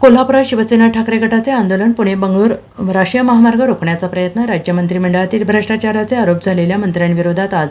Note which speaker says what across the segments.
Speaker 1: कोल्हापुरात शिवसेना ठाकरे गटाचे आंदोलन पुणे बंगळूर राष्ट्रीय महामार्ग रोखण्याचा प्रयत्न राज्य मंत्रिमंडळातील भ्रष्टाचाराचे आरोप झालेल्या मंत्र्यांविरोधात आज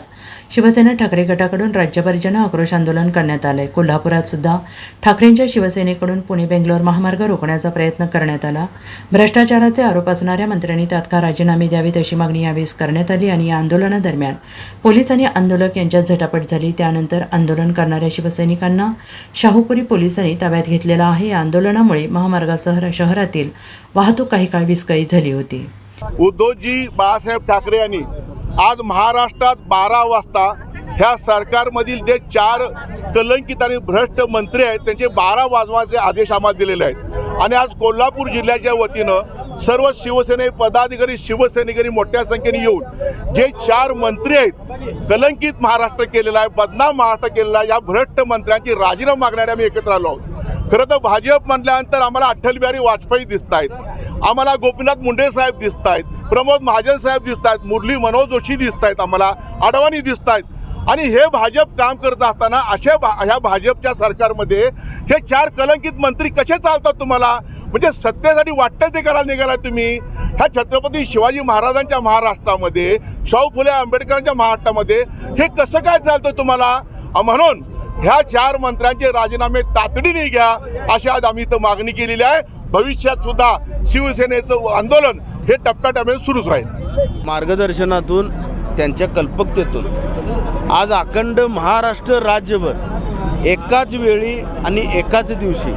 Speaker 1: शिवसेना ठाकरे गटाकडून राज्यभर आक्रोश आंदोलन करण्यात आलंय कोल्हापुरात सुद्धा ठाकरेंच्या शिवसेनेकडून पुणे बेंगलोर महामार्ग रोखण्याचा प्रयत्न करण्यात आला. भ्रष्टाचाराचे आरोप असणाऱ्या मंत्र्यांनी तात्काळ राजीनामे द्यावेत अशी मागणी यावेळेस करण्यात आली आणि या आंदोलनादरम्यान पोलीस आणि आंदोलक यांच्यात झटापट झाली. त्यानंतर आंदोलन करणाऱ्या शिवसैनिकांना शाहूपुरी पोलिसांनी ताब्यात घेतलेला आहे. या आंदोलनामुळे महामार्गासह शहरातील वाहतूक काही काळ विस्कळीत झाली होती.
Speaker 2: उद्धवजी बाळासाहेब ठाकरे यांनी आज महाराष्ट्रात बारा वाजता ह्या सरकारमधील जे चार कलंकित आणि भ्रष्ट मंत्री आहेत त्यांचे बारा वाजवाचे आदेश आम्हाला दिलेले आहेत. आणि आज कोल्हापूर जिल्ह्याच्या वतीनं सर्व शिवसेने पदाधिकारी शिवसैनिकांनी मोठ्या संख्येने येऊन जे चार मंत्री आहेत कलंकित महाराष्ट्र केलेला आहे बदनाम महाराष्ट्र केलेला आहे या भ्रष्ट मंत्र्यांची राजीनामा मागणारे आम्ही एकत्र आलो आहोत. खरं तर भाजप म्हटल्यानंतर आम्हाला अटल बिहारी वाजपेयी दिसत आहेत आम्हाला गोपीनाथ मुंडे साहेब दिसत आहेत प्रमोद महाजन साहेब दिसत आहेत मुरली मनोज जोशी दिसत आहेत आम्हाला अडवाणी दिसत आहेत आणि हे भाजप काम करत असताना अशा भा ह्या भाजपच्या सरकारमध्ये हे चार कलंकित मंत्री कसे चालतात तुम्हाला? म्हणजे सत्तेसाठी वाटतं ते करायला निघाला तुम्ही? ह्या छत्रपती शिवाजी महाराजांच्या महाराष्ट्रामध्ये शाहू फुले आंबेडकरांच्या महाराष्ट्रामध्ये हे कसं काय चालतं तुम्हाला? म्हणून ह्या चार मंत्र्यांचे राजीनामे तातडीने घ्या अशी आज आम्ही इथं मागणी केलेली आहे. भविष्यात सुद्धा शिवसेनेचं आंदोलन हे टप्प्याटप्प्याने सुरूच राहील.
Speaker 3: मार्गदर्शनातून त्यांच्या कल्पकतेतून आज अखंड महाराष्ट्र राज्यभर एकाच वेळी आणि एकाच दिवशी.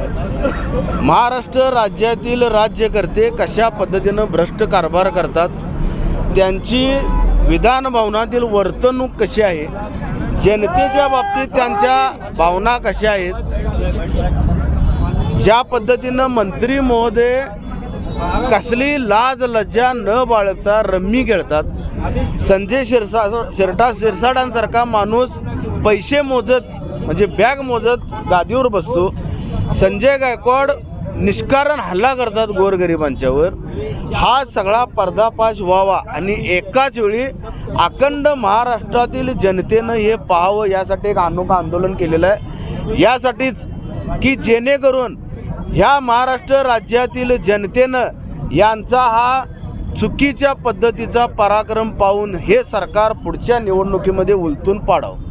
Speaker 3: महाराष्ट्र राज्यातील राज्यकर्ते कशा पद्धतीनं भ्रष्ट कारभार करतात त्यांची विधानभवनातील वर्तणूक कशी आहे जनतेच्या बाबतीत त्यांच्या भावना कशा आहेत ज्या पद्धतीनं मंत्री महोदय कसली लाज लज्जा न बाळगता रम्मी खेळतात. संजय शिरसा शिरटा शिरसाडांसारखा माणूस पैसे मोजत म्हणजे बॅग मोजत गादीवर बसतो. संजय गायकवाड निष्कारण हल्ला करतात गोरगरिबांच्यावर. हा सगळा पर्दापाश व्हावा आणि एकाच वेळी अखंड महाराष्ट्रातील जनतेनं हे पाहावं यासाठी एक अनोखं आंदोलन केलेलं आहे. यासाठीच की जेणेकरून ह्या महाराष्ट्र राज्यातील जनतेनं यांचा हा चुकीच्या पद्धतीचा पराक्रम पाहून हे सरकार पुढच्या निवडणुकीमध्ये उलटून पाडावं.